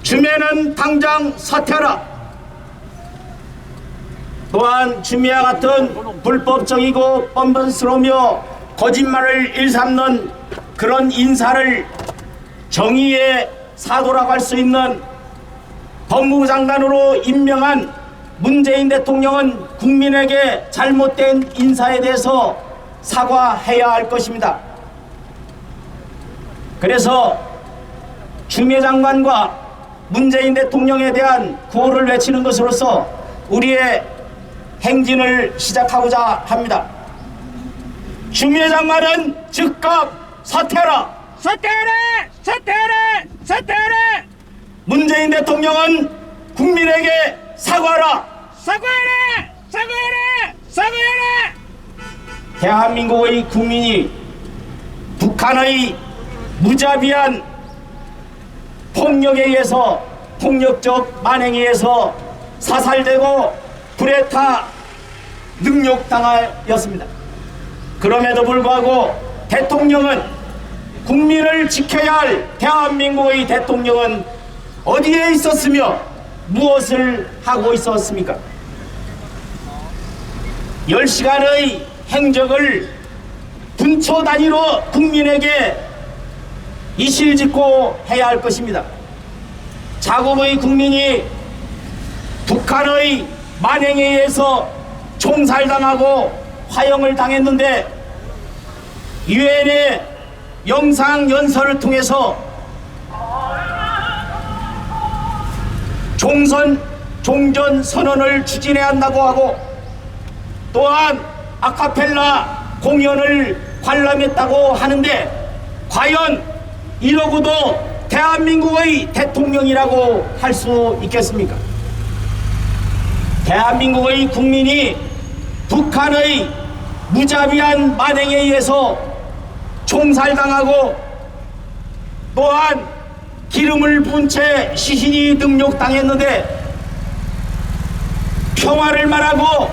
주매는 당장 사퇴하라. 또한 주미와 같은 불법적이고 뻔뻔스러우며 거짓말을 일삼는 그런 인사를 정의의 사도라고 할 수 있는 법무부 장관으로 임명한 문재인 대통령은 국민에게 잘못된 인사에 대해서 사과해야 할 것입니다. 그래서 주미 장관과 문재인 대통령에 대한 구호를 외치는 것으로서 우리의 행진을 시작하고자 합니다. 주미 장관은 즉각 사퇴하라. 사퇴하라! 사퇴하라! 사퇴하라! 문재인 대통령은 국민에게 사과하라. 사과하라! 사과하라! 사과하라! 대한민국의 국민이 북한의 무자비한 폭력에 의해서 폭력적 만행에 의해서 사살되고 불에 타 능욕당하였습니다. 그럼에도 불구하고 대통령은 국민을 지켜야 할 대한민국의 대통령은 어디에 있었으며 무엇을 하고 있었습니까? 10시간의 행적을 분초 단위로 국민에게 이실짓고 해야 할 것입니다. 자국의 국민이 북한의 만행에 의해서 총살당하고 화형을 당했는데 유엔의 영상 연설을 통해서 종선 종전 선언을 추진해야 한다고 하고 또한 아카펠라 공연을 관람했다고 하는데 과연 이러고도 대한민국의 대통령이라고 할 수 있겠습니까? 대한민국의 국민이 북한의 무자비한 만행에 의해서 총살당하고 또한 기름을 부은 채 시신이 능욕당했는데 평화를 말하고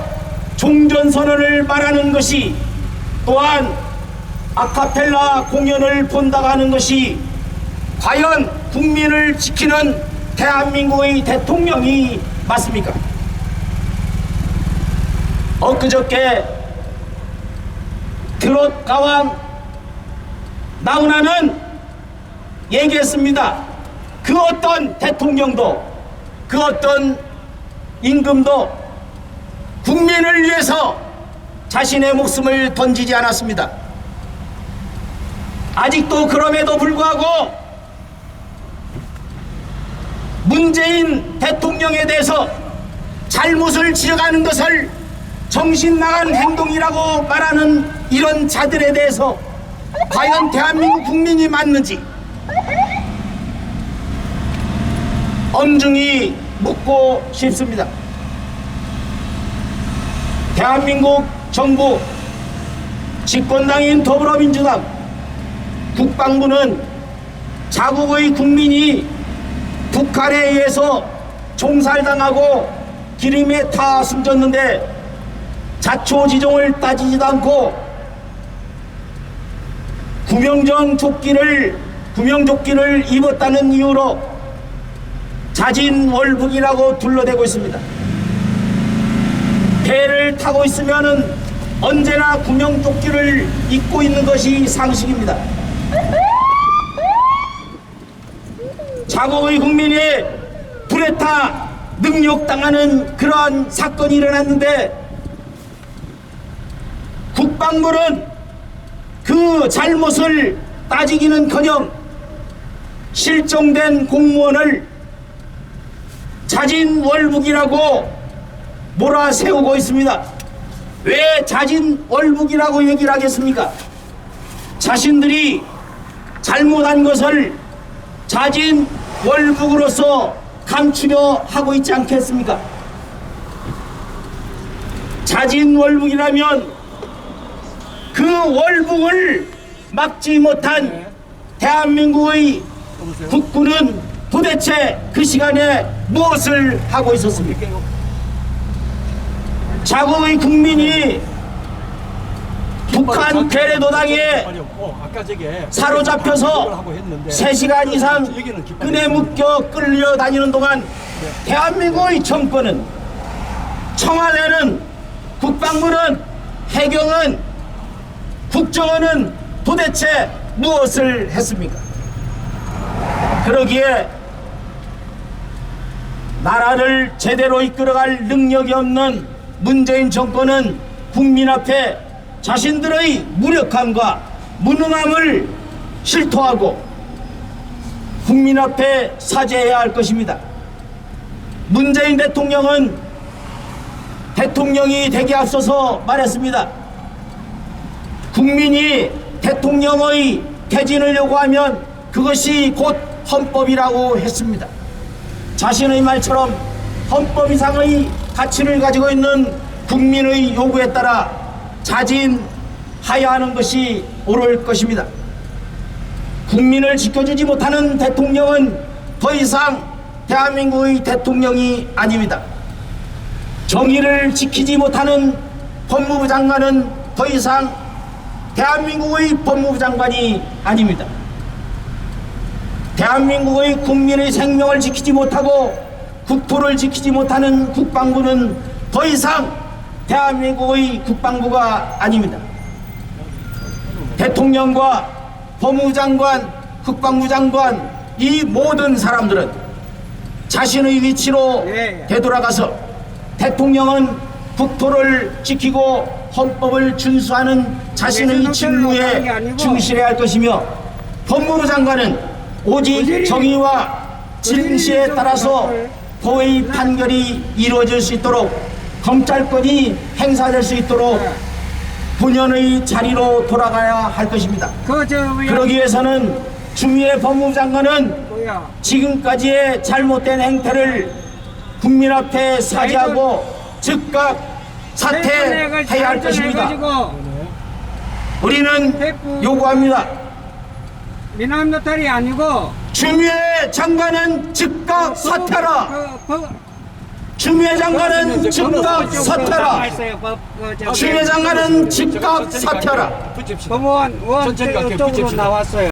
종전선언을 말하는 것이 또한 아카펠라 공연을 본다고 하는 것이 과연 국민을 지키는 대한민국의 대통령이 맞습니까? 엊그저께 트롯 가왕 나훈아는 얘기했습니다. 그 어떤 대통령도 그 어떤 임금도 국민을 위해서 자신의 목숨을 던지지 않았습니다. 아직도 그럼에도 불구하고 문재인 대통령에 대해서 잘못을 지적하는 것을 정신 나간 행동이라고 말하는 이런 자들에 대해서 과연 대한민국 국민이 맞는지 엄중히 묻고 싶습니다. 대한민국 정부 집권당인 더불어민주당 국방부는 자국의 국민이 북한에 의해서 총살당하고 기름에 타 숨졌는데 자초지종을 따지지도 않고 구명정 조끼를 구명조끼를 입었다는 이유로 자진월북이라고 둘러대고 있습니다. 배를 타고 있으면은 언제나 구명조끼를 입고 있는 것이 상식입니다. 자국의 국민이 불에 타 능욕당하는 그러한 사건이 일어났는데 국방부는 그 잘못을 따지기는커녕 실종된 공무원을 자진월북이라고 몰아세우고 있습니다. 왜 자진월북이라고 얘기를 하겠습니까? 자신들이 잘못한 것을 자진 월북으로서 감추려 하고 있지 않겠습니까? 자진 월북이라면 그 월북을 막지 못한 대한민국의 국군은 도대체 그 시간에 무엇을 하고 있었습니까? 자국의 국민이 북한 저게 사로잡혀서 하고 했는데 3시간 이상 끈에 묶여 끌려다니는 동안 대한민국의 정권은 청와대는 국방부는 해경은 국정원은 도대체 무엇을 했습니까? 그러기에 나라를 제대로 이끌어갈 능력이 없는 문재인 정권은 국민 앞에 자신들의 무력함과 무능함을 실토하고 국민 앞에 사죄해야 할 것입니다. 문재인 대통령은 대통령이 되기 앞서서 말했습니다. 국민이 대통령의 퇴진을 요구하면 그것이 곧 헌법이라고 했습니다. 자신의 말처럼 헌법 이상의 가치를 가지고 있는 국민의 요구에 따라 자진하야 하는 것이 옳을 것입니다. 국민을 지켜주지 못하는 대통령은 더 이상 대한민국의 대통령이 아닙니다. 정의를 지키지 못하는 법무부 장관은 더 이상 대한민국의 법무부 장관이 아닙니다. 대한민국의 국민의 생명을 지키지 못하고 국토를 지키지 못하는 국방부는 더 이상 대한민국의 국방부가 아닙니다. 대통령과 법무부 장관, 국방부 장관 이 모든 사람들은 자신의 위치로 예, 예. 되돌아가서 대통령은 국토를 지키고 헌법을 준수하는 자신의 직무에 충실해야 할 것이며 법무부 장관은 오직 정의와 진실에 따라서 좀 고의 판결이 이루어질 수 있도록 검찰권이 행사될 수 있도록 네. 본연의 자리로 돌아가야 할 것입니다. 그러기 위해서는 추미애 법무부 장관은 지금까지의 잘못된 행태를 국민 앞에 사죄하고 즉각 사퇴해야 할 것입니다. 우리는 요구합니다. 미남 노탈이 아니고 추미애 장관은 즉각 사퇴하라. 그, 그, 추미애 장관은 즉각 그, 저기 추미애 장관은 즉각. 붙입시다. 법원 원. 쪽으로 붙입시다. 나왔어요.